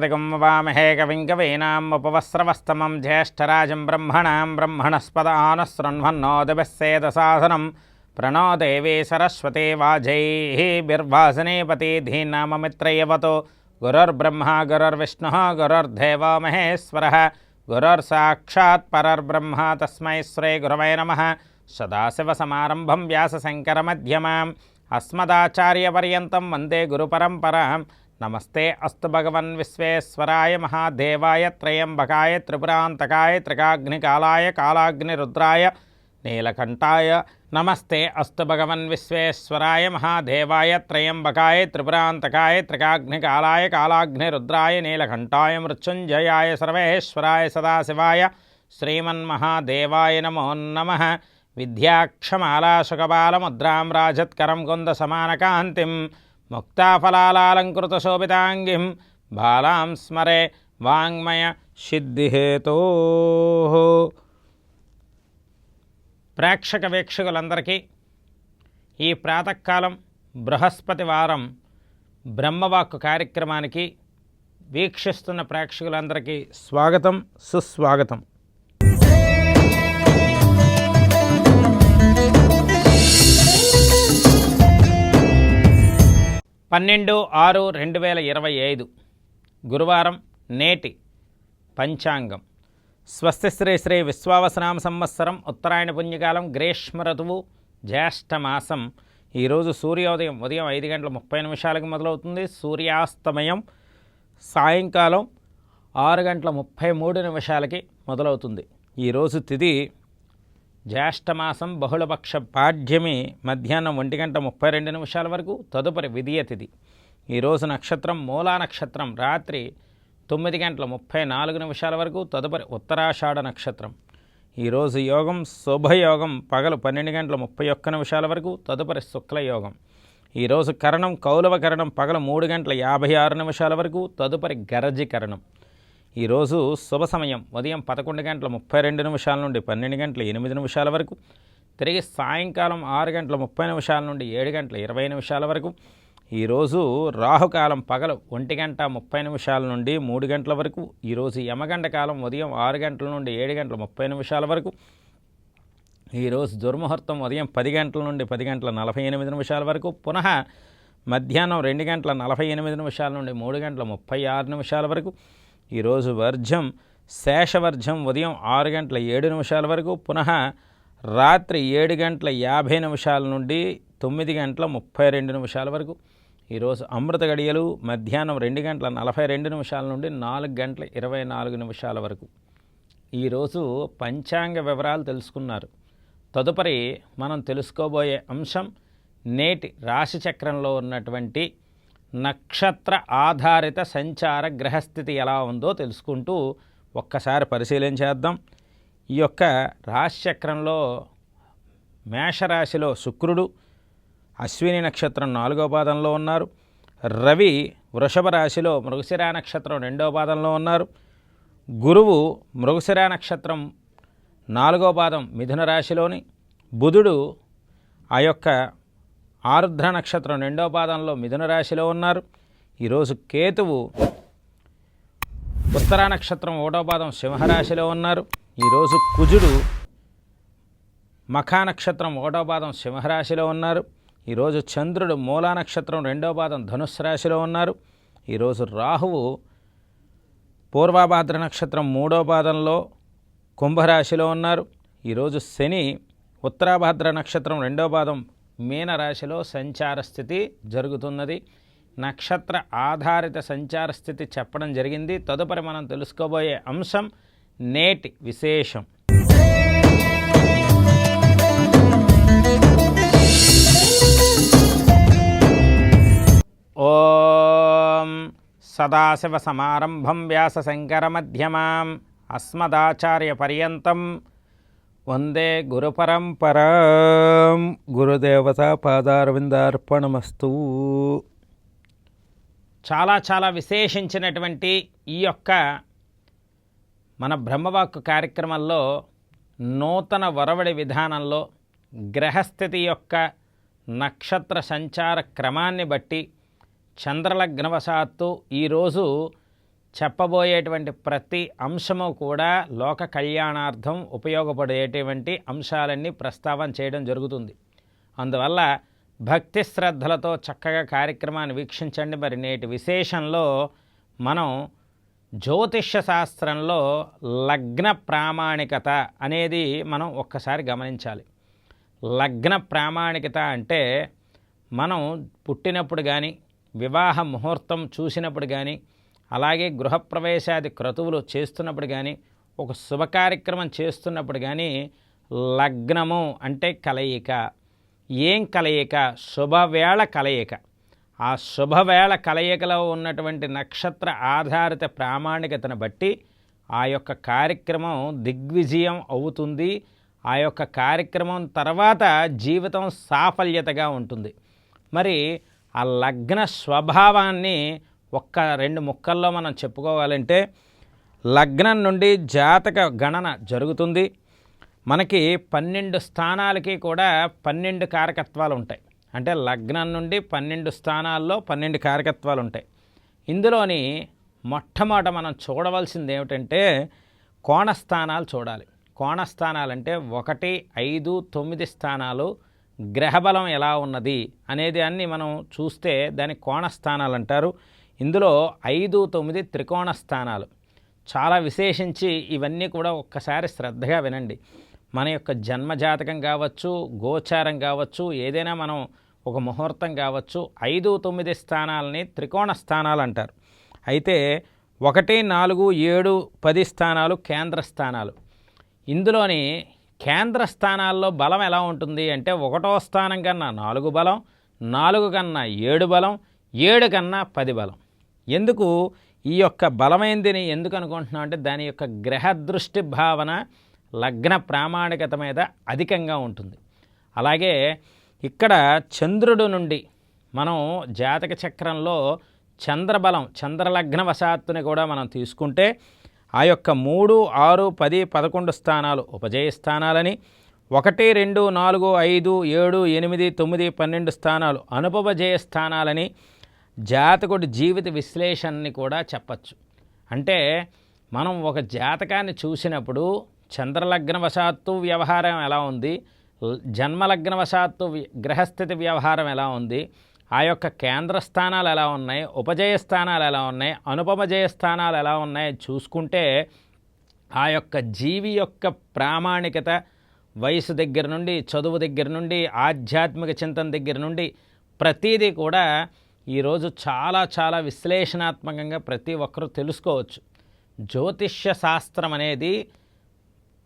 बृहस्पतिगं वामहे कविं कवीनाम् उपवस्रवस्तमं ज्येष्ठराजं ब्रह्मणां ब्रह्मणस्पद आनसृण्वन्नो दिवस्सेदसाधनं प्रणो देवी सरस्वती वाजैः बिर्वासनेपति धीनाममित्रयवतो गुरुर्ब्रह्मा, गुरुर्विष्णुः, गुरुर्देवो महेश्वरः, गुरुर्साक्षात् परर्ब्रह्म तस्मै श्रे गुरवै नमः। सदाशिवसमारम्भं व्यासशङ्करमध्यमाम्, अस्मदाचार्यपर्यन्तं वंदे गुरुपरम्परां నమస్తే అస్తు భగవన్ విశ్వేశ్వరాయ మహాదేవాయ త్రయంబకాయ త్రిపురాంతకాయ త్రికాగ్నికాలాయ కాలాగ్నిరుద్రాయ నీలకంఠాయ. నమస్తే అస్తు భగవన్ విశ్వేశ్వరాయ మహాదేవాయ త్రయంబకాయ త్రిపురాంతకాయ త్రికాగ్నికాలాయ కాలాగ్నిరుద్రాయ నీలకంఠాయ మృత్యుంజయాయ సర్వేశ్వరాయ సదాశివాయ శ్రీమన్మహాదేవాయ నమో నమ. విద్యాక్షమాలాశుకపాలముద్రాం రాజత్కరం కుంద సమానకాంతిం. ముక్తాఫలాలంకృతశోభితాంగిం బాలాం స్మరే వాంగ్మయ సిద్ధిహేతో ప్రేక్షక వీక్షకులందరికీ ఈ ప్రాతకాలం బృహస్పతి వారం బ్రహ్మవాక్కు కార్యక్రమానికి వీక్షిస్తున్న ప్రేక్షకులందరికీ స్వాగతం సుస్వాగతం. పన్నెండు ఆరు రెండు వేల ఇరవై ఐదు. గురువారం నేటి పంచాంగం. స్వస్తి శ్రీ శ్రీ విశ్వావసనామ సంవత్సరం ఉత్తరాయణ పుణ్యకాలం గ్రీష్మ ఋతువు జ్యేష్ఠమాసం ఈరోజు సూర్యోదయం ఉదయం ఐదు గంటల ముప్పై నిమిషాలకు మొదలవుతుంది. సూర్యాస్తమయం సాయంకాలం ఆరు గంటల ముప్పై మూడు నిమిషాలకి మొదలవుతుంది. ఈరోజు తిథి జ్యేష్ఠమాసం బహుళపక్ష పాడ్యమి మధ్యాహ్నం ఒంటి గంట ముప్పై రెండు నిమిషాల వరకు తదుపరి విధియతిథి ఈరోజు నక్షత్రం మూలా నక్షత్రం. రాత్రి తొమ్మిది గంటల ముప్పై నాలుగు నిమిషాల వరకు తదుపరి ఉత్తరాషాఢ నక్షత్రం. ఈరోజు యోగం శుభయోగం పగలు పన్నెండు గంటల ముప్పై ఒక్క నిమిషాల వరకు తదుపరి శుక్లయోగం. ఈరోజు కరణం కౌలవ కరణం పగలు మూడు గంటల యాభై ఆరు నిమిషాల వరకు తదుపరి గరజి కరణం. ఈరోజు శుభ సమయం. ఉదయం పదకొండు గంటల ముప్పై రెండు నిమిషాల నుండి పన్నెండు గంటల ఎనిమిది నిమిషాల వరకు తిరిగి సాయంకాలం ఆరు గంటల ముప్పై నిమిషాల నుండి ఏడు గంటల ఇరవై నిమిషాల వరకు ఈరోజు రాహుకాలం పగలు ఒంటి గంట ముప్పై నిమిషాల నుండి మూడు గంటల వరకు ఈరోజు యమగంట కాలం ఉదయం ఆరు గంటల నుండి ఏడు గంటల ముప్పై నిమిషాల వరకు ఈరోజు దుర్ముహూర్తం ఉదయం పది గంటల నుండి పది గంటల నలభై ఎనిమిది నిమిషాల వరకు పునః మధ్యాహ్నం రెండు గంటల నలభై ఎనిమిది నిమిషాల నుండి మూడు గంటల ముప్పై ఆరు నిమిషాల వరకు ఈరోజు వర్జం శేషవర్జం ఉదయం ఆరు గంటల ఏడు నిమిషాల వరకు పునః రాత్రి ఏడు గంటల యాభై నిమిషాల నుండి తొమ్మిది గంటల ముప్పై రెండు నిమిషాల వరకు. ఈరోజు అమృత గడియలు మధ్యాహ్నం రెండు గంటల నలభై రెండు నిమిషాల నుండి నాలుగు గంటల ఇరవై నాలుగు నిమిషాల వరకు. ఈరోజు పంచాంగ వివరాలు తెలుసుకున్నారు. తదుపరి మనం తెలుసుకోబోయే అంశం నేటి రాశిచక్రంలో ఉన్నటువంటి నక్షత్ర ఆధారిత సంచార గ్రహస్థితి ఎలా ఉందో తెలుసుకుంటూ ఒక్కసారి పరిశీలన చేద్దాం. ఈ యొక్క రాశిచక్రంలో మేషరాశిలో శుక్రుడు అశ్విని నక్షత్రం నాలుగో పాదంలో ఉన్నారు. రవి వృషభ రాశిలో మృగశిరా నక్షత్రం రెండో పాదంలో ఉన్నారు. గురువు మృగశిరా నక్షత్రం నాలుగో పాదం మిథున రాశిలోని. బుధుడు ఆ యొక్క ఆరుద్ర నక్షత్రం రెండో పాదంలో మిథున రాశిలో ఉన్నారు. ఈరోజు కేతువు ఉత్తరా నక్షత్రం ఒకటో పాదం సింహరాశిలో ఉన్నారు. ఈరోజు కుజుడు మఖా నక్షత్రం ఒకటో పాదం సింహరాశిలో ఉన్నారు. ఈరోజు చంద్రుడు మూలా నక్షత్రం రెండో పాదం ధనుస్సు రాశిలో ఉన్నారు. ఈరోజు రాహువు పూర్వాభాద్ర నక్షత్రం మూడో పాదంలో కుంభరాశిలో ఉన్నారు. ఈరోజు శని ఉత్తరాభాద్ర నక్షత్రం రెండో పాదం మీనరాశిలో సంచార స్థితి జరుగుతున్నది. నక్షత్ర ఆధారిత సంచార స్థితి చెప్పడం జరిగింది. తదుపరి మనం తెలుసుకోబోయే అంశం నేటి విశేషం. ఓం మధ్యమం అస్మదాచార్య పర్యంతం వందే గురుపరంపరాం. గురుదేవత పాదారవిందార్పణమస్తు. చాలా చాలా విశేషించినటువంటి ఈ యొక్క మన బ్రహ్మవాక్కు కార్యక్రమంలో నూతన వరవడి విధానంలో గ్రహస్థితి యొక్క నక్షత్ర సంచార క్రమాన్ని బట్టి చంద్రలగ్నవశాత్తు ఈరోజు చెప్పబోయేటువంటి ప్రతి అంశము కూడా లోక కళ్యాణార్థం ఉపయోగపడేటువంటి అంశాలన్నీ ప్రస్తావన చేయడం జరుగుతుంది. అందువల్ల భక్తి శ్రద్ధలతో చక్కగా కార్యక్రమాన్ని వీక్షించండి. మరి నేటి విశేషంలో మనం జ్యోతిష్య శాస్త్రంలో లగ్న ప్రామాణికత అనేది మనం ఒక్కసారి గమనించాలి. లగ్న ప్రామాణికత అంటే మనం పుట్టినప్పుడు కానీ వివాహ ముహూర్తం చూసినప్పుడు కానీ అలాగే గృహప్రవేశాది క్రతువులు చేస్తున్నప్పుడు కానీ ఒక శుభ కార్యక్రమం చేస్తున్నప్పుడు కానీ లగ్నము అంటే కలయిక. ఏం కలయిక? శుభవేళ కలయిక. ఆ శుభవేళ కలయికలో ఉన్నటువంటి నక్షత్ర ఆధారిత ప్రామాణికతను బట్టి ఆ యొక్క కార్యక్రమం దిగ్విజయం అవుతుంది. ఆ యొక్క కార్యక్రమం తర్వాత జీవితం సాఫల్యతగా ఉంటుంది. మరి ఆ లగ్న స్వభావాన్ని ఒక్క రెండు ముక్కల్లో మనం చెప్పుకోవాలంటే లగ్నం నుండి జాతక గణన జరుగుతుంది. మనకి పన్నెండు స్థానాలకి కూడా పన్నెండు కారకత్వాలు ఉంటాయి. అంటే లగ్నం నుండి పన్నెండు స్థానాల్లో పన్నెండు కారకత్వాలు ఉంటాయి. ఇందులోని మొట్టమొదట మనం చూడవలసింది ఏమిటంటే కోణస్థానాలు చూడాలి. కోణస్థానాలు అంటే ఒకటి ఐదు తొమ్మిది స్థానాలు గ్రహబలం ఎలా ఉన్నది అనేది అన్ని మనం చూస్తే దాని కోణస్థానాలు అంటారు. ఇందులో ఐదు తొమ్మిది త్రికోణ స్థానాలు. చాలా విశేషించి ఇవన్నీ కూడా ఒక్కసారి శ్రద్ధగా వినండి. మన యొక్క జన్మజాతకం కావచ్చు గోచారం కావచ్చు ఏదైనా మనం ఒక ముహూర్తం కావచ్చు ఐదు తొమ్మిది స్థానాలని త్రికోణ స్థానాలు అంటారు. అయితే ఒకటి నాలుగు ఏడు పది స్థానాలు కేంద్ర స్థానాలు. ఇందులోని కేంద్ర స్థానాల్లో బలం ఎలా ఉంటుంది అంటే ఒకటో స్థానం కన్నా నాలుగు బలం నాలుగు కన్నా ఏడు బలం ఏడు కన్నా పది బలం. ఎందుకు ఈ యొక్క బలమైందిని ఎందుకు అనుకుంటున్నాం అంటే దాని యొక్క గ్రహ దృష్టి భావన లగ్న ప్రామాణికత మీద అధికంగా ఉంటుంది. అలాగే ఇక్కడ చంద్రుడు నుండి మనం జాతక చక్రంలో చంద్రబలం చంద్రలగ్న వశాత్తుని కూడా మనం తీసుకుంటే ఆ యొక్క మూడు ఆరు పది పదకొండు స్థానాలు ఉపజయ స్థానాలని ఒకటి రెండు నాలుగు ఐదు ఏడు ఎనిమిది తొమ్మిది పన్నెండు స్థానాలు అనుపజయ స్థానాలని జాతకుడి జీవిత విశ్లేషణని కూడా చెప్పచ్చు. అంటే మనం ఒక జాతకాన్ని చూసినప్పుడు చంద్రలగ్నవశాత్తు వ్యవహారం ఎలా ఉంది? జన్మలగ్నవశాత్తు గ్రహస్థితి వ్యవహారం ఎలా ఉంది? ఆ యొక్క కేంద్ర స్థానాలు ఎలా ఉన్నాయి? ఉపజయ స్థానాలు ఎలా ఉన్నాయి? అనుపమజయ స్థానాలు ఎలా ఉన్నాయి? చూసుకుంటే ఆ యొక్క జీవి యొక్క ప్రామాణికత వయసు దగ్గర నుండి చదువు దగ్గర నుండి ఆధ్యాత్మిక చింతన దగ్గర నుండి ప్రతీదీ కూడా ఈరోజు చాలా చాలా విశ్లేషణాత్మకంగా ప్రతి ఒక్కరూ తెలుసుకోవచ్చు. జ్యోతిష్య శాస్త్రం అనేది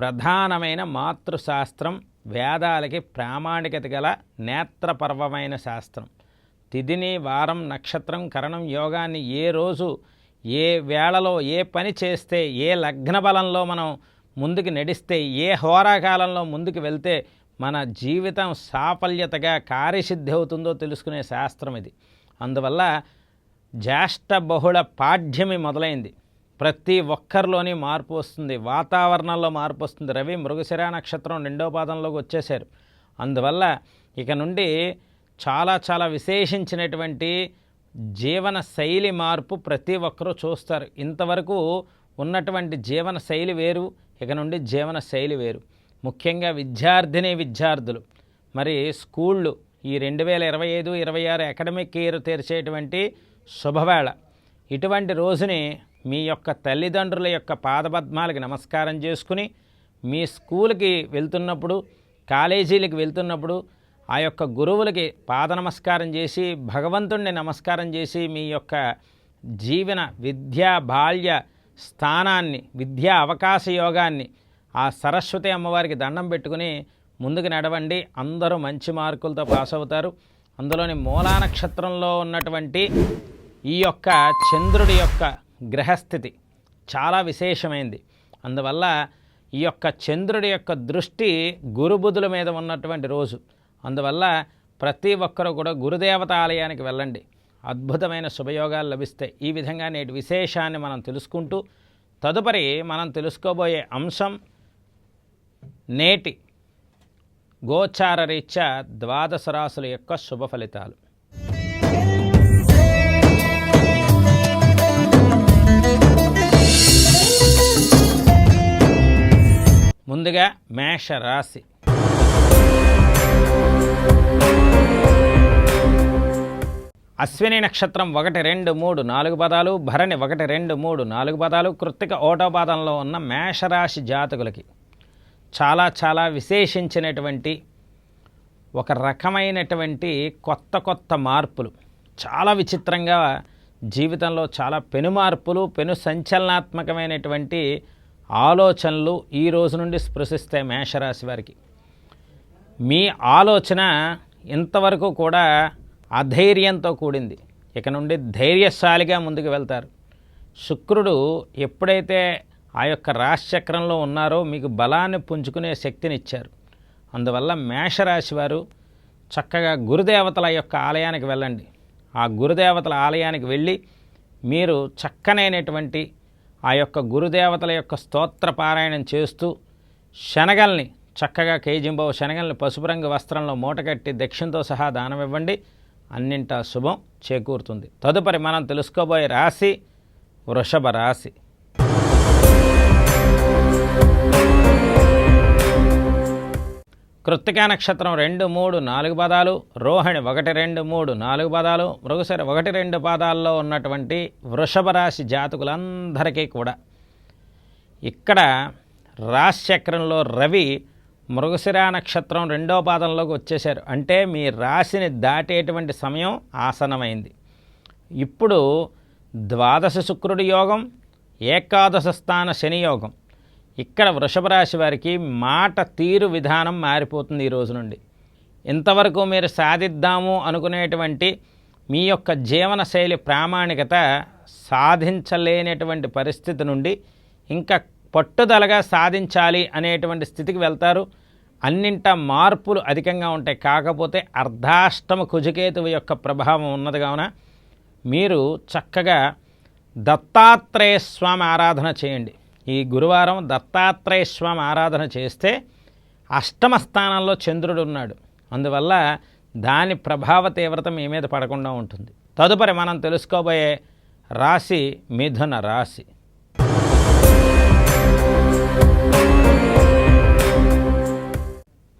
ప్రధానమైన మాతృశాస్త్రం వేదాలకి ప్రామాణికత గల నేత్రపర్వమైన శాస్త్రం. తిథిని వారం నక్షత్రం కరణం యోగాన్ని ఏ రోజు ఏ వేళలో ఏ పని చేస్తే ఏ లగ్న బలంలో మనం ముందుకు నడిస్తే ఏ హోరాకాలంలో ముందుకు వెళ్తే మన జీవితం సాఫల్యతగా కార్యసిద్ధి అవుతుందో తెలుసుకునే శాస్త్రం ఇది. అందువల్ల జ్యేష్ఠ బహుళ పాఠ్యమి మొదలైంది. ప్రతి ఒక్కరిలోని మార్పు వస్తుంది. వాతావరణంలో మార్పు వస్తుంది. రవి మృగశిర నక్షత్రం రెండో పాదంలోకి వచ్చేశారు. అందువల్ల ఇక నుండి చాలా చాలా విశేషించినటువంటి జీవన శైలి మార్పు ప్రతి ఒక్కరూ చూస్తారు. ఇంతవరకు ఉన్నటువంటి జీవన శైలి వేరు ఇక నుండి జీవన శైలి వేరు. ముఖ్యంగా విద్యార్థిని విద్యార్థులు మరి స్కూళ్ళు ఈ రెండు వేల ఇరవై ఐదు ఇరవై ఆరు అకాడమిక్ ఇయర్ తెరిచేటువంటి శుభవేళ. ఇటువంటి రోజుని మీ యొక్క తల్లిదండ్రుల యొక్క పాదపద్మాలకి నమస్కారం చేసుకుని మీ స్కూల్కి వెళ్తున్నప్పుడు కాలేజీలకు వెళ్తున్నప్పుడు ఆ యొక్క గురువులకి పాద నమస్కారం చేసి భగవంతుణ్ణి నమస్కారం చేసి మీ యొక్క జీవన విద్యా బాల్య స్థానాన్ని విద్యా అవకాశ యోగాన్ని ఆ సరస్వతి అమ్మవారికి దండం పెట్టుకుని ముందుకు నడవండి. అందరూ మంచి మార్కులతో పాస్ అవుతారు. అందులోని మూలా నక్షత్రంలో ఉన్నటువంటి ఈ యొక్క చంద్రుడి యొక్క గ్రహస్థితి చాలా విశేషమైంది. అందువల్ల ఈ యొక్క చంద్రుడి యొక్క దృష్టి గురుబుధుల మీద ఉన్నటువంటి రోజు. అందువల్ల ప్రతి ఒక్కరూ కూడా గురుదేవత ఆలయానికి వెళ్ళండి. అద్భుతమైన శుభయోగాలు లభిస్తాయి. ఈ విధంగా నేటి విశేషాన్ని మనం తెలుసుకుంటూ తదుపరి మనం తెలుసుకోబోయే అంశం నేటి గోచార రీత్యా ద్వాదశ రాసుల యొక్క శుభ ఫలితాలు. ముందుగా మేషరాశి. అశ్విని నక్షత్రం ఒకటి రెండు మూడు నాలుగు పదాలు భరణి ఒకటి రెండు మూడు నాలుగు పదాలు కృత్తిక ఓటో పాదంలో ఉన్న మేషరాశి జాతకులకి. చాలా చాలా విశేషించినటువంటి ఒక రకమైనటువంటి కొత్త కొత్త మార్పులు. చాలా విచిత్రంగా జీవితంలో చాలా పెను మార్పులు పెను సంచలనాత్మకమైనటువంటి ఆలోచనలు ఈ రోజు నుండి స్పృశిస్తాయి మేషరాశి వారికి. మీ ఆలోచన ఇంతవరకు కూడా అధైర్యంతో కూడింది. ఇక నుండి ధైర్యశాలిగా ముందుకు వెళ్తారు. శుక్రుడు ఎప్పుడైతే ఆ యొక్క రాశిచక్రంలో ఉన్నారో మీకు బలాన్ని పుంజుకునే శక్తిని ఇచ్చారు అందువల్ల మేషరాశి వారు చక్కగా గురుదేవతల యొక్క ఆలయానికి వెళ్ళండి. ఆ గురుదేవతల ఆలయానికి వెళ్ళి మీరు చక్కనైనటువంటి ఆ యొక్క గురుదేవతల యొక్క స్తోత్ర పారాయణం చేస్తూ శనగల్ని చక్కగా కేజింబో శనగల్ని పసుపు రంగు వస్త్రంలో మూటకట్టి దక్షిణతో సహా దానమివ్వండి అన్నింటా శుభం చేకూరుతుంది. తదుపరి మనం తెలుసుకోబోయే రాశి వృషభ రాశి. కృత్తికా నక్షత్రం రెండు మూడు నాలుగు పదాలు రోహిణి ఒకటి రెండు మూడు నాలుగు పదాలు మృగశిర ఒకటి రెండు పాదాల్లో ఉన్నటువంటి వృషభ రాశి జాతకులందరికీ కూడా. ఇక్కడ రాశిచక్రంలో రవి మృగశిర నక్షత్రం రెండో పాదంలోకి వచ్చేశారు. అంటే మీ రాశిని దాటేటువంటి సమయం ఆసనమైంది ఇప్పుడు ద్వాదశ శుక్రుడి యోగం ఏకాదశ స్థాన శని యోగం. ఇక్కడ వృషభ రాశి వారికి మాట తీరు విధానం మారిపోతుంది ఈ రోజు నుండి. ఇంతవరకు మీరు సాధిద్దాము అనుకునేటువంటి మీ యొక్క జీవన శైలి ప్రామాణికత సాధించలేనటువంటి పరిస్థితి నుండి ఇంకా పట్టుదలగా సాధించాలి అనేటువంటి స్థితికి వెళ్తారు. అన్నింట మార్పులు అధికంగా ఉంటాయి. కాకపోతే అర్ధాష్టమ కుజకేతువు యొక్క ప్రభావం ఉన్నది కావున మీరు చక్కగా దత్తాత్రేయ స్వామి ఆరాధన చేయండి. ఈ గురువారం దత్తాత్రేయ స్వామి ఆరాధన చేస్తే అష్టమ స్థానంలో చంద్రుడు ఉన్నాడు. అందువల్ల దాని ప్రభావ తీవ్రత మీ మీద పడకుండా ఉంటుంది. తదుపరి మనం తెలుసుకోబోయే రాశి మిథున రాశి.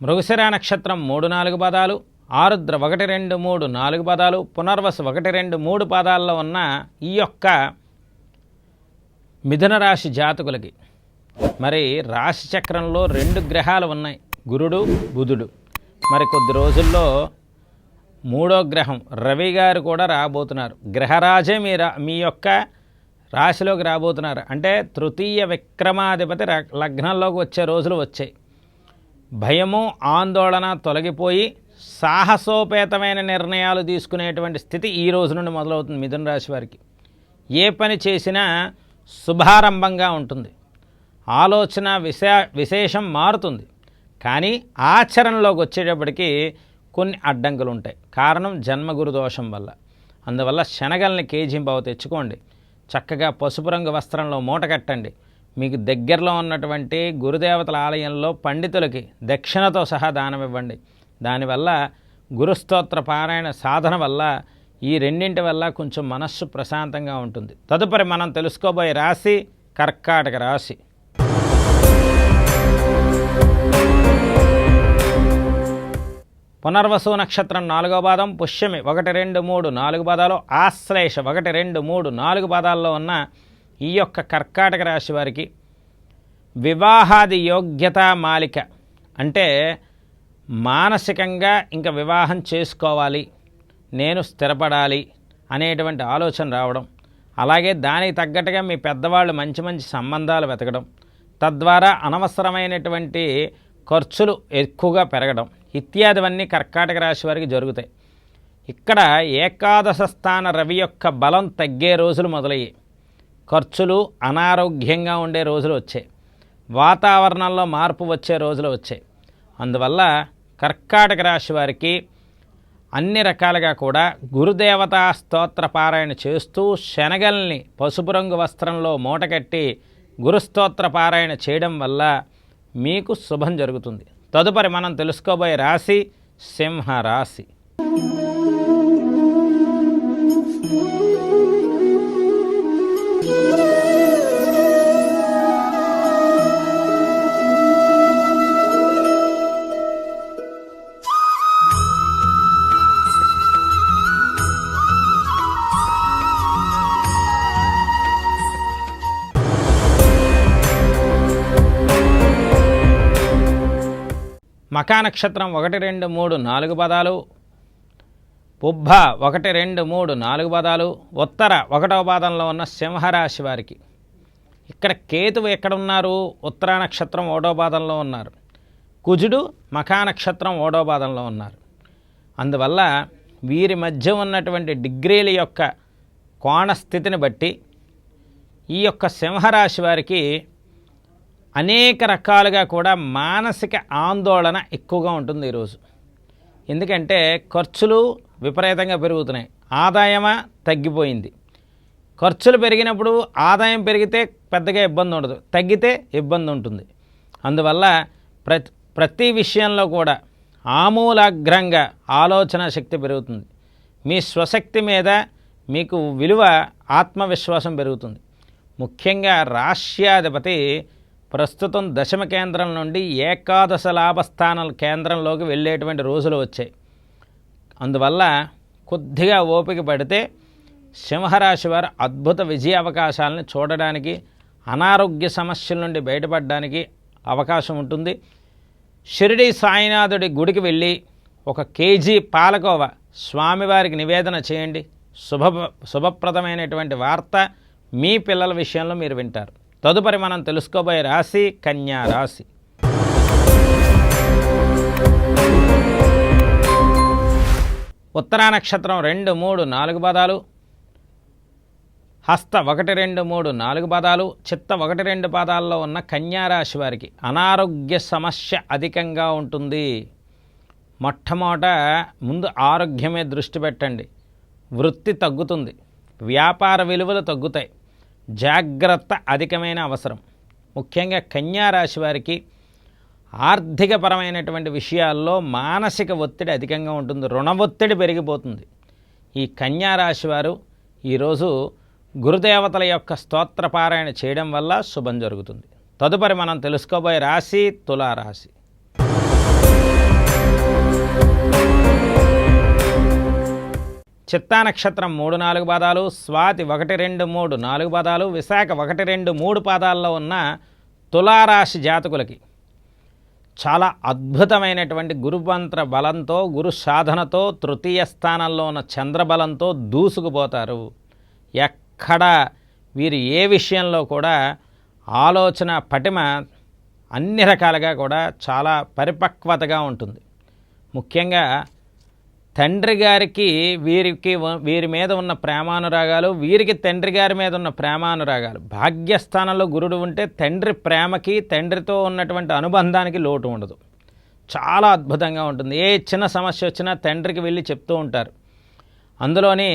మృగశిర నక్షత్రం మూడు నాలుగు పదాలు ఆరుద్ర ఒకటి రెండు మూడు నాలుగు పదాలు పునర్వసు ఒకటి రెండు మూడు పదాల్లో ఉన్న ఈ యొక్క మిథున రాశి జాతకులకి. మరి రాశి చక్రంలో రెండు గ్రహాలు ఉన్నాయి. గురుడు బుధుడు. మరి కొద్ది రోజుల్లో మూడో గ్రహం రవి గారు కూడా రాబోతున్నారు. గ్రహరాజే మీ రా మీ యొక్క రాశిలోకి రాబోతున్నారు. అంటే తృతీయ విక్రమాధిపతి లగ్నంలోకి వచ్చే రోజులు వచ్చాయి. భయము ఆందోళన తొలగిపోయి సాహసోపేతమైన నిర్ణయాలు తీసుకునేటువంటి స్థితి ఈ రోజు నుండి మొదలవుతుంది మిథున రాశి వారికి. ఏ పని చేసినా శుభారంభంగా ఉంటుంది. ఆలోచన విశే విశేషం మారుతుంది. కానీ ఆచరణలోకి వచ్చేటప్పటికి కొన్ని అడ్డంకులు ఉంటాయి కారణం జన్మగురు దోషం వల్ల. అందువల్ల శనగల్ని కేజీంబావు తెచ్చుకోండి. చక్కగా పసుపు రంగు వస్త్రంలో మూట కట్టండి. మీకు దగ్గరలో ఉన్నటువంటి గురుదేవతల ఆలయంలో పండితులకి దక్షిణతో సహా దానం ఇవ్వండి. దానివల్ల గురుస్తోత్ర పారాయణ సాధన వల్ల ఈ రెండింటి వల్ల కొంచెం మనస్సు ప్రశాంతంగా ఉంటుంది. తదుపరి మనం తెలుసుకోబోయే రాశి కర్కాటక రాశి. పునర్వసు నక్షత్రం నాలుగో పాదం పుష్యమి ఒకటి రెండు మూడు నాలుగు పాదాలు ఆశ్లేష ఒకటి రెండు మూడు నాలుగు పాదాల్లో ఉన్న ఈ యొక్క కర్కాటక రాశి వారికి వివాహాది యోగ్యత మాలిక. అంటే మానసికంగా ఇంకా వివాహం చేసుకోవాలి. నేను స్థిరపడాలి అనేటువంటి ఆలోచన రావడం అలాగే దానికి తగ్గట్టుగా మీ పెద్దవాళ్ళు మంచి మంచి సంబంధాలు వెతకడం తద్వారా అనవసరమైనటువంటి ఖర్చులు ఎక్కువగా పెరగడం ఇత్యాదివన్నీ కర్కాటక రాశి వారికి జరుగుతాయి. ఇక్కడ ఏకాదశ స్థాన రవి యొక్క బలం తగ్గే రోజులు మొదలయ్యాయి. ఖర్చులు అనారోగ్యంగా ఉండే రోజులు వచ్చాయి. వాతావరణంలో మార్పు వచ్చే రోజులు వచ్చాయి. అందువల్ల కర్కాటక రాశి వారికి అన్ని రకాలుగా కూడా గురుదేవతా స్తోత్ర పారాయణ చేస్తూ శనగల్ని పసుపు రంగు వస్త్రంలో మూటకట్టి గురుస్తోత్ర పారాయణ చేయడం వల్ల మీకు శుభం జరుగుతుంది. తదుపరి మనం తెలుసుకోబోయే రాశి సింహ రాశి మకా నక్షత్రం ఒకటి రెండు మూడు నాలుగు పదాలు పుబ్బ ఒకటి రెండు మూడు నాలుగు పదాలు ఉత్తర ఒకటవ పాదంలో ఉన్న సింహరాశి వారికి. ఇక్కడ కేతువు ఎక్కడ ఉన్నారు ఉత్తర నక్షత్రం ఓడో పాదంలో ఉన్నారు. కుజుడు మఖా నక్షత్రం ఓడో పాదంలో ఉన్నారు. అందువల్ల వీరి మధ్య ఉన్నటువంటి డిగ్రీల యొక్క కోణ స్థితిని బట్టి ఈ యొక్క సింహరాశి వారికి అనేక రకాలుగా కూడా మానసిక ఆందోళన ఎక్కువగా ఉంటుంది ఈరోజు. ఎందుకంటే ఖర్చులు విపరీతంగా పెరుగుతున్నాయి. ఆదాయమా తగ్గిపోయింది. ఖర్చులు పెరిగినప్పుడు ఆదాయం పెరిగితే పెద్దగా ఇబ్బంది ఉండదు. తగ్గితే ఇబ్బంది ఉంటుంది. అందువల్ల ప్రతి ప్రతి విషయంలో కూడా ఆమూలాగ్రంగా ఆలోచన శక్తి పెరుగుతుంది. మీ స్వశక్తి మీద మీకు విలువ ఆత్మవిశ్వాసం పెరుగుతుంది. ముఖ్యంగా రాష్ట్రాధిపతి ప్రస్తుతం దశమ కేంద్రం నుండి ఏకాదశ లాభస్థాన కేంద్రంలోకి వెళ్ళేటువంటి రోజులు వచ్చాయి. అందువల్ల కొద్దిగా ఓపిక పడితే సింహరాశి వారు అద్భుత విజయ అవకాశాలను చూడడానికి అనారోగ్య సమస్యల నుండి బయటపడడానికి అవకాశం ఉంటుంది. షిరిడి సాయినాథుడి గుడికి వెళ్ళి ఒక కేజీ పాలకోవ స్వామివారికి నివేదన చేయండి. శుభ శుభప్రదమైనటువంటి వార్త మీ పిల్లల విషయంలో మీరు వింటారు. తదుపరి మనం తెలుసుకోబోయే రాశి కన్యా రాశి. ఉత్తరా నక్షత్రం రెండు మూడు నాలుగు పదాలు. హస్త ఒకటి రెండు మూడు నాలుగు పదాలు. చిత్త ఒకటి రెండు పాదాల్లో ఉన్న కన్యారాశి వారికి అనారోగ్య సమస్య అధికంగా ఉంటుంది. మొట్టమొదట ముందు ఆరోగ్యమే దృష్టి పెట్టండి. వృత్తి తగ్గుతుంది. వ్యాపార విలువలు తగ్గుతాయి. జాగ్రత్త అధికమైన అవసరం. ముఖ్యంగా కన్యారాశి వారికి ఆర్థికపరమైనటువంటి విషయాల్లో మానసిక ఒత్తిడి అధికంగా ఉంటుంది రుణ ఒత్తిడి పెరిగిపోతుంది. ఈ కన్యారాశి వారు ఈరోజు గురుదేవతల యొక్క స్తోత్రపారాయణ చేయడం వల్ల శుభం జరుగుతుంది. తదుపరి మనం తెలుసుకోబోయే రాశి తులారాశి. చిత్తా నక్షత్రం మూడు నాలుగు పాదాలు స్వాతి ఒకటి రెండు మూడు నాలుగు పాదాలు విశాఖ ఒకటి రెండు మూడు పాదాల్లో ఉన్న తులారాశి జాతకులకి చాలా అద్భుతమైనటువంటి గురుమంత్ర బలంతో గురు సాధనతో తృతీయ స్థానంలో ఉన్న చంద్రబలంతో దూసుకుపోతారు. ఎక్కడ వీరు ఏ విషయంలో కూడా ఆలోచన పటిమ అన్ని రకాలుగా కూడా చాలా పరిపక్వతగా ఉంటుంది. ముఖ్యంగా తండ్రి గారికి వీరికి వీరి మీద ఉన్న ప్రేమానురాగాలు వీరికి తండ్రి గారి మీద ఉన్న ప్రేమానురాగాలు. భాగ్యస్థానంలో గురుడు ఉంటే తండ్రి ప్రేమకి తండ్రితో ఉన్నటువంటి అనుబంధానికి లోటు ఉండదు. చాలా అద్భుతంగా ఉంటుంది. ఏ చిన్న సమస్య వచ్చినా తండ్రికి వెళ్ళి చెప్తూ ఉంటారు. అందులోని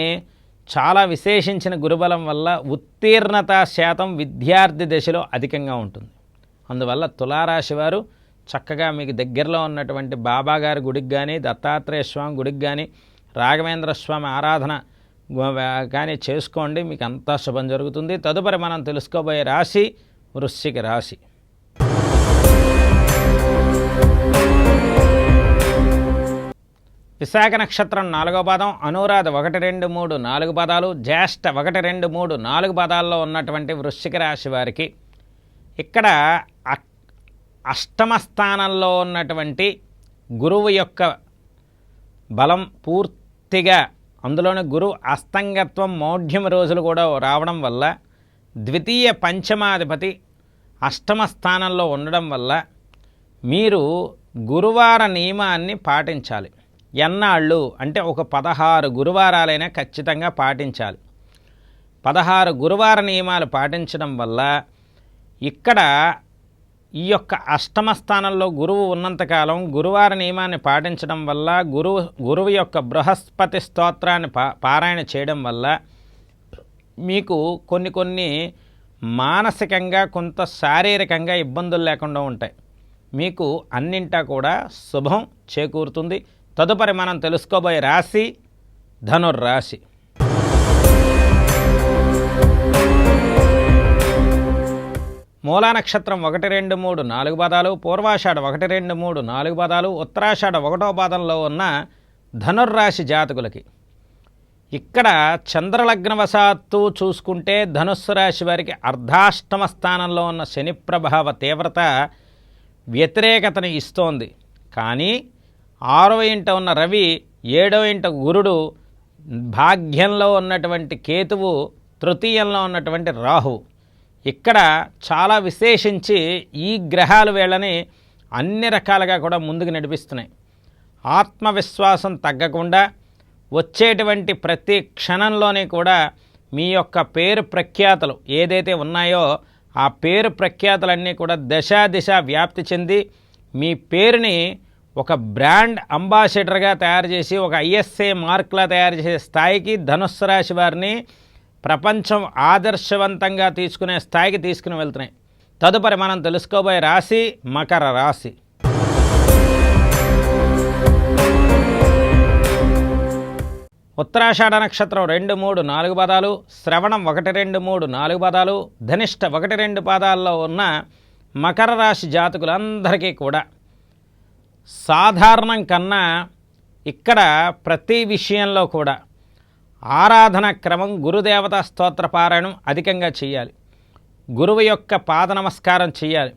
చాలా విశేషించిన గురుబలం వల్ల ఉత్తీర్ణత శాతం విద్యార్థి దశలో అధికంగా ఉంటుంది. అందువల్ల తులారాశి వారు చక్కగా మీకు దగ్గరలో ఉన్నటువంటి బాబాగారి గుడికి కానీ దత్తాత్రేయ స్వామి గుడికి కానీ రాఘవేంద్ర స్వామి ఆరాధన కానీ చేసుకోండి మీకు అంతా శుభం జరుగుతుంది. తదుపరి మనం తెలుసుకోబోయే రాశి వృశ్చిక రాశి. విశాఖ నక్షత్రం నాలుగో పాదం అనురాధ ఒకటి రెండు మూడు నాలుగు పదాలు జ్యేష్ఠ ఒకటి రెండు మూడు నాలుగు పదాల్లో ఉన్నటువంటి వృశ్చిక రాశి వారికి ఇక్కడ అ- అష్టమ స్థానంలో ఉన్నటువంటి గురువు యొక్క బలం పూర్తిగా అందులోని గురువు అస్తంగత్వం మౌఢ్యం రోజులు కూడా రావడం వల్ల ద్వితీయ పంచమాధిపతి అష్టమ స్థానంలో ఉండడం వల్ల మీరు గురువార నియమాన్ని పాటించాలి. ఎన్నాళ్ళు? అంటే ఒక పదహారు గురువారాలైనా ఖచ్చితంగా పాటించాలి. పదహారు గురువార నియమాలు పాటించడం వల్ల ఇక్కడ ఈ యొక్క అష్టమ స్థానంలో గురువు ఉన్నంతకాలం గురువార నియమాన్ని పాటించడం వల్ల గురువు గురువు యొక్క బృహస్పతి స్తోత్రాన్ని పా పారాయణ చేయడం వల్ల మీకు కొన్ని కొన్ని మానసికంగా కొంత శారీరకంగా ఇబ్బందులు లేకుండా ఉంటాయి. మీకు అన్నింటా కూడా శుభం చేకూరుతుంది. తదుపరి మనం తెలుసుకోబోయే రాశి ధనుర్రాశి. మూలా నక్షత్రం ఒకటి రెండు మూడు నాలుగు పదాలు పూర్వాషాఢ ఒకటి రెండు మూడు నాలుగు పదాలు ఉత్తరాషాఢ ఒకటో పాదంలో ఉన్న ధనుర్రాశి జాతకులకి. ఇక్కడ చంద్రలగ్నవశాత్తు చూసుకుంటే ధనుస్సు రాశి వారికి అర్ధాష్టమ స్థానంలో ఉన్న శని ప్రభావ తీవ్రత వ్యతిరేకతను ఇస్తోంది. కానీ ఆరవ ఇంట ఉన్న రవి ఏడవ ఇంట గురుడు భాగ్యంలో ఉన్నటువంటి కేతువు తృతీయంలో ఉన్నటువంటి రాహువు. ఇక్కడ చాలా విశేషించి ఈ గ్రహాలు వీళ్ళని అన్ని రకాలుగా కూడా ముందుకు నడిపిస్తున్నాయి. ఆత్మవిశ్వాసం తగ్గకుండా వచ్చేటువంటి ప్రతి క్షణంలోనే కూడా మీ యొక్క పేరు ప్రఖ్యాతలు ఏదైతే ఉన్నాయో ఆ పేరు ప్రఖ్యాతలన్నీ కూడా దశ దిశ వ్యాప్తి చెంది మీ పేరుని ఒక బ్రాండ్ అంబాసిడర్గా తయారు చేసి ఒక ఐఎస్ఏ మార్క్లా తయారు చేసే స్థాయికి ధనుస్సు రాశి వారిని ప్రపంచం ఆదర్శవంతంగా తీసుకునే స్థాయికి తీసుకుని వెళ్తున్నాయి. తదుపరి మనం తెలుసుకోబోయే రాశి మకర రాశి. ఉత్తరాషాఢ నక్షత్రం రెండు మూడు నాలుగు పదాలు శ్రవణం ఒకటి రెండు మూడు నాలుగు పదాలు ధనిష్ట ఒకటి రెండు పాదాల్లో ఉన్న మకర రాశి జాతకులందరికీ కూడా సాధారణం కన్నా ఇక్కడ ప్రతి విషయంలో కూడా ఆరాధన క్రమం గురుదేవత స్తోత్ర పారాయణం అధికంగా చేయాలి. గురువు యొక్క పాద నమస్కారం చేయాలి.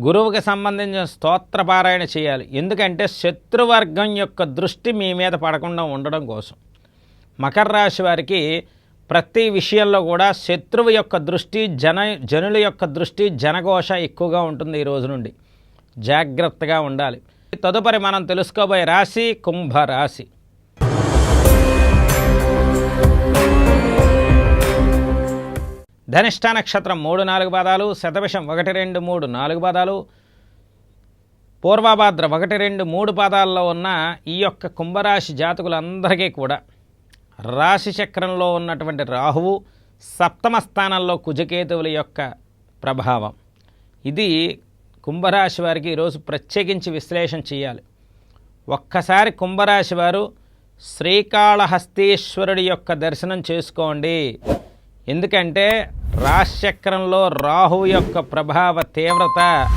గురువుకి సంబంధించిన స్తోత్ర పారాయణ చేయాలి. ఎందుకంటే శత్రువర్గం యొక్క దృష్టి మీ మీద పడకుండా ఉండడం కోసం. మకర రాశి వారికి ప్రతి విషయంలో కూడా శత్రువు యొక్క దృష్టి జన జనుల యొక్క దృష్టి జనఘోష ఎక్కువగా ఉంటుంది ఈ రోజు నుండి. జాగ్రత్తగా ఉండాలి. తదుపరి మనం తెలుసుకోబోయే రాశి కుంభరాశి ధనిష్ట నక్షత్రం మూడు నాలుగు పాదాలు శతభిషం ఒకటి రెండు మూడు నాలుగు పాదాలు పూర్వభాద్ర ఒకటి రెండు మూడు పాదాల్లో ఉన్న ఈ యొక్క కుంభరాశి జాతకులందరికీ కూడా రాశి చక్రంలో ఉన్నటువంటి రాహువు సప్తమ స్థానంలో కుజకేతువుల యొక్క ప్రభావం. ఇది కుంభరాశి వారికి ఈరోజు ప్రత్యేకించి విశ్లేషణ చేయాలి. ఒక్కసారి కుంభరాశి వారు శ్రీకాళహస్తీశ్వరుడి యొక్క దర్శనం చేసుకోండి. ఎందుకంటే రాశిచక్రంలో రాహువు యొక్క ప్రభావ తీవ్రత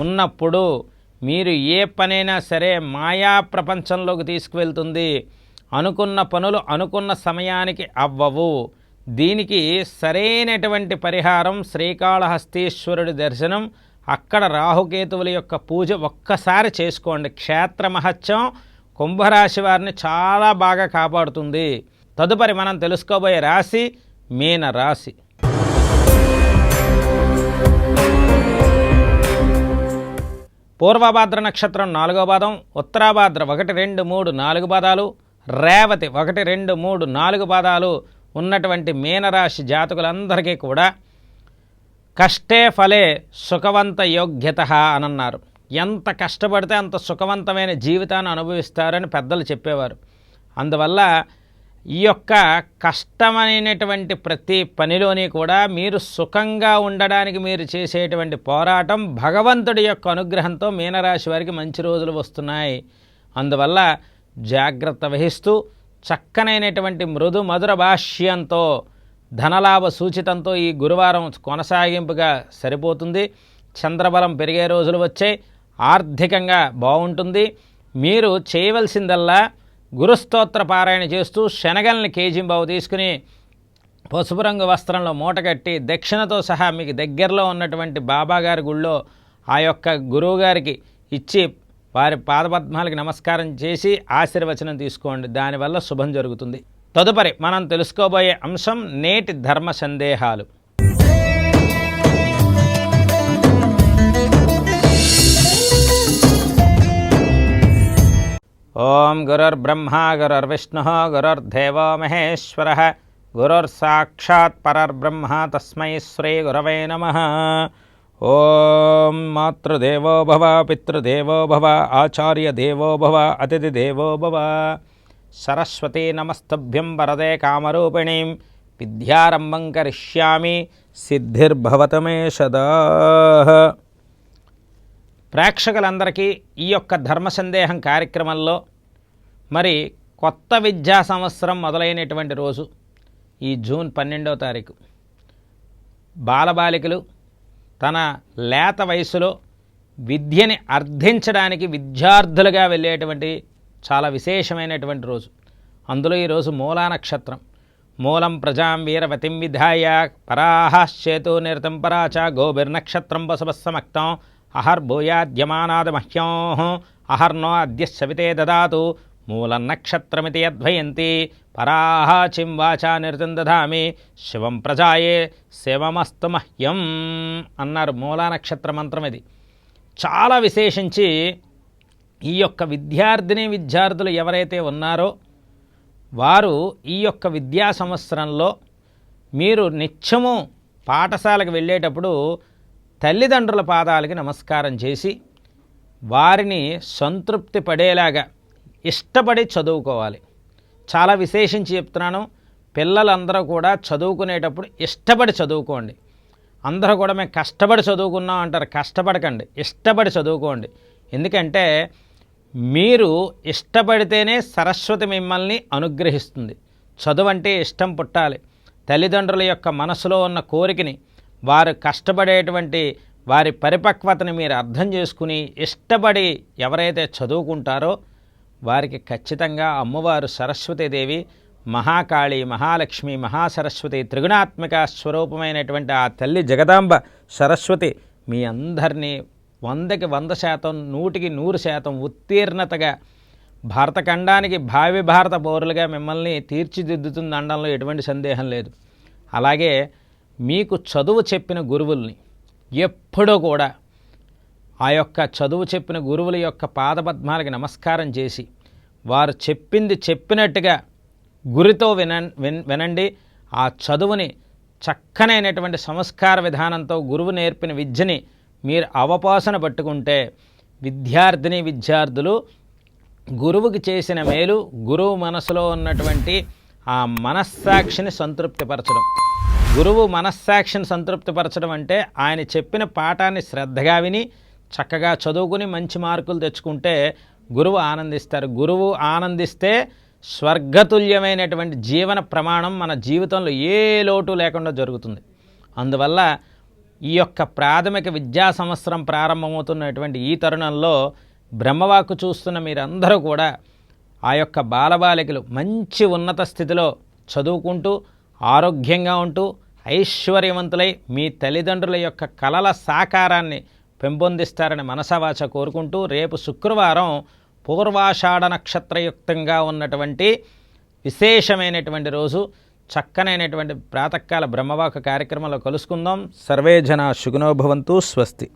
ఉన్నప్పుడు మీరు ఏ పనైనా సరే మాయా ప్రపంచంలోకి తీసుకువెళ్తుంది. అనుకున్న పనులు అనుకున్న సమయానికి అవ్వవు. దీనికి సరైనటువంటి పరిహారం శ్రీకాళహస్తీశ్వరుడి దర్శనం అక్కడ రాహుకేతువుల యొక్క పూజ ఒక్కసారి చేసుకోండి. క్షేత్ర మహత్యం కుంభరాశి వారిని చాలా బాగా కాపాడుతుంది. తదుపరి మనం తెలుసుకోబోయే రాశి మీన రాశి పూర్వభాద్ర నక్షత్రం నాలుగో పాదం ఉత్తరాభాద్ర ఒకటి రెండు మూడు నాలుగు పాదాలు రేవతి ఒకటి రెండు మూడు నాలుగు పాదాలు ఉన్నటువంటి మీనరాశి జాతకులందరికీ కూడా కష్టే ఫలే సుఖవంత యోగ్యత అని అన్నారు. ఎంత కష్టపడితే అంత సుఖవంతమైన జీవితాన్ని అనుభవిస్తారని పెద్దలు చెప్పేవారు. అందువల్ల ఈ యొక్క కష్టమైనటువంటి ప్రతి పనిలోని కూడా మీరు సుఖంగా ఉండడానికి మీరు చేసేటువంటి పోరాటం భగవంతుడి యొక్క అనుగ్రహంతో మీనరాశి వారికి మంచి రోజులు వస్తున్నాయి. అందువల్ల జాగ్రత్త వహిస్తూ చక్కనైనటువంటి మృదు మధుర భాష్యంతో ధనలాభ సూచితంతో ఈ గురువారం కొనసాగింపుగా సరిపోతుంది. చంద్రబలం పెరిగే రోజులు వచ్చాయి. ఆర్థికంగా బాగుంటుంది. మీరు చేయవలసిందల్లా గురుస్తోత్ర పారాయణ చేస్తూ శనగల్ని కేజింబావు తీసుకుని పసుపు రంగు వస్త్రంలో మూటగట్టి దక్షిణతో సహా మీకు దగ్గరలో ఉన్నటువంటి బాబాగారి గుళ్ళో ఆ యొక్క గురువుగారికి ఇచ్చి వారి పాదపద్మాలకి నమస్కారం చేసి ఆశీర్వచనం తీసుకోండి. దానివల్ల శుభం జరుగుతుంది. తదుపరి మనం తెలుసుకోబోయే అంశం నేటి ధర్మ సందేహాలు. ॐ गुरुर्ब्रह्मा गुरुर्विष्णुः गुरुर्देवो महेश्वरः, गुरुर्साक्षात् तस्म तस्मै श्रीगुरवे नमः। ओं मातृदेव भव आचार्य भव, आचार्यदेवो भव, अतिथिदेवो भव। सरस्वती नमस्तभ्यं वरदे कामरूपिणीं विद्यारंभं करिष्यामि, सिद्धिर्भवत मे सदा। ప్రేక్షకులందరికీ ఈ యొక్క ధర్మ సందేహం కార్యక్రమంలో మరి కొత్త విద్యా సంవత్సరం మొదలైనటువంటి రోజు ఈ జూన్ పన్నెండవ తారీఖు. బాలబాలికలు తన లేత వయసులో విద్యని అర్థించడానికి విద్యార్థులుగా వెళ్ళేటువంటి చాలా విశేషమైనటువంటి రోజు. అందులో ఈరోజు మూలా నక్షత్రం. మూలం ప్రజాం వీరవతిం విధాయ పరాహశ్చేతు నిరతం పరాచ గోభిర్నక్షత్రం వసవస్సమక్తం అహర్భూయాద్యమానాద మహ్యం అహర్నో అద్య శవితే దదాతు మూలన్నక్షత్రమితి యద్వయంతి పరాహాచిం వాచా నిర్దందధామి శివం ప్రజాయే శివమస్తు మహ్యం అన్నారు మూల నక్షత్ర మంత్రం ఇది చాలా విశేషించి ఈ యొక్క విద్యార్థిని విద్యార్థులు ఎవరైతే ఉన్నారో వారు ఈ యొక్క విద్యా సంవత్సరంలో మీరు నిత్యము పాఠశాలకు వెళ్ళేటప్పుడు తల్లిదండ్రుల పాదాలకి నమస్కారం చేసి వారిని సంతృప్తి పడేలాగా ఇష్టపడి చదువుకోవాలి. చాలా విశేషించి చెప్తున్నాను పిల్లలందరూ కూడా చదువుకునేటప్పుడు ఇష్టపడి చదువుకోండి. అందరూ కూడా మేము కష్టపడి చదువుకున్నాం అంటారు కష్టపడకండి ఇష్టపడి చదువుకోండి. ఎందుకంటే మీరు ఇష్టపడితేనే సరస్వతి మిమ్మల్ని అనుగ్రహిస్తుంది. చదువు అంటే ఇష్టం పుట్టాలి. తల్లిదండ్రుల యొక్క మనసులో ఉన్న కోరికని వారు కష్టపడేటువంటి వారి పరిపక్వతని మీరు అర్థం చేసుకుని ఇష్టపడి ఎవరైతే చదువుకుంటారో వారికి ఖచ్చితంగా అమ్మవారు సరస్వతీదేవి మహాకాళి మహాలక్ష్మి మహాసరస్వతి త్రిగుణాత్మక స్వరూపమైనటువంటి ఆ తల్లి జగదాంబ సరస్వతి మీ అందరినీ వందకి వంద శాతం నూటికి నూరు శాతం ఉత్తీర్ణతగా భారతఖండానికి భావి భారత పౌరులుగా మిమ్మల్ని తీర్చిదిద్దుతుందనడంలో ఎటువంటి సందేహం లేదు. అలాగే మీకు చదువు చెప్పిన గురువుల్ని ఎప్పుడూ కూడా ఆ యొక్క చదువు చెప్పిన గురువుల యొక్క పాదపద్మాలకి నమస్కారం చేసి వారు చెప్పింది చెప్పినట్టుగా గురితో విన విన్- వినండి. ఆ చదువుని చక్కనైనటువంటి సంస్కార విధానంతో గురువు నేర్పిన విద్యని మీరు అవపోసన పట్టుకుంటే విద్యార్థిని విద్యార్థులు గురువుకి చేసిన మేలు గురువు మనసులో ఉన్నటువంటి ఆ మనస్సాక్షిని సంతృప్తిపరచడం. గురువు మనస్సాక్షిని సంతృప్తిపరచడం అంటే ఆయన చెప్పిన పాఠాన్ని శ్రద్ధగా విని చక్కగా చదువుకుని మంచి మార్కులు తెచ్చుకుంటే గురువు ఆనందిస్తారు. గురువు ఆనందిస్తే స్వర్గతుల్యమైనటువంటి జీవన ప్రమాణం మన జీవితంలో ఏ లోటు లేకుండా జరుగుతుంది. అందువల్ల ఈ యొక్క ప్రాథమిక విద్యా సంవత్సరం ప్రారంభమవుతున్నటువంటి ఈ తరుణంలో బ్రహ్మవాక్కు చూస్తున్న మీరందరూ కూడా ఆ యొక్క బాలబాలికలు మంచి ఉన్నత స్థితిలో చదువుకుంటూ ఆరోగ్యంగా ఉంటూ ఐశ్వర్యవంతులై మీ తల్లిదండ్రుల యొక్క కలల సాకారాన్ని పెంపొందిస్తారని మనసవాచ కోరుకుంటూ రేపు శుక్రవారం పూర్వాషాఢ నక్షత్రయుక్తంగా ఉన్నటువంటి విశేషమైనటువంటి రోజు చక్కనైనటువంటి ప్రాతకాల బ్రహ్మవాక కార్యక్రమంలో కలుసుకుందాం. సర్వే జన శుగునోభవంతు స్వస్తి.